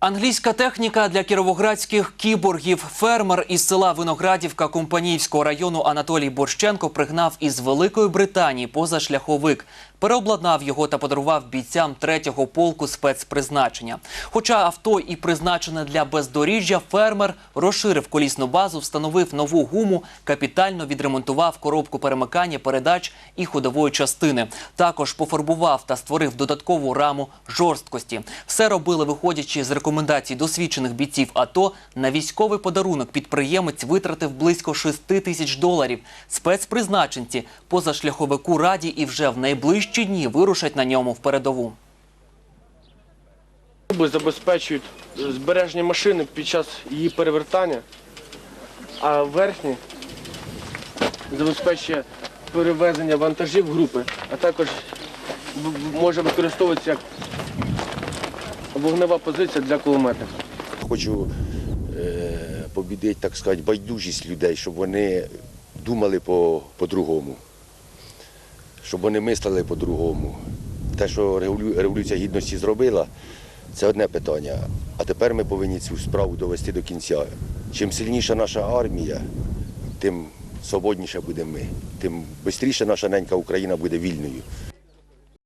Англійська техніка для кіровоградських кіборгів. Фермер із села Виноградівка Компанійського району Анатолій Борщенко пригнав із Великої Британії позашляховик. Переобладнав його та подарував бійцям третього полку спецпризначення. Хоча авто і призначене для бездоріжжя, фермер розширив колісну базу, встановив нову гуму, капітально відремонтував коробку перемикання передач і ходової частини. Також пофарбував та створив додаткову раму жорсткості. Все робили, виходячи з рекомендацій досвідчених бійців АТО. На військовий подарунок підприємець витратив близько 6 тисяч доларів. Спецпризначенці позашляховику раді і вже в найближчі дні вирушать на ньому в передову. Труби забезпечують збереження машини під час її перевертання, а верхні забезпечує перевезення вантажів групи, а також може використовуватися як вогнева позиція для кулеметів. Хочу е, побідити, так сказати, байдужість людей, щоб вони думали по- по-другому, щоб вони мислили по-другому. Те, що революція гідності зробила, це одне питання. А тепер ми повинні цю справу довести до кінця. Чим сильніша наша армія, тим свободніше будемо ми, тим швидше наша ненька Україна буде вільною.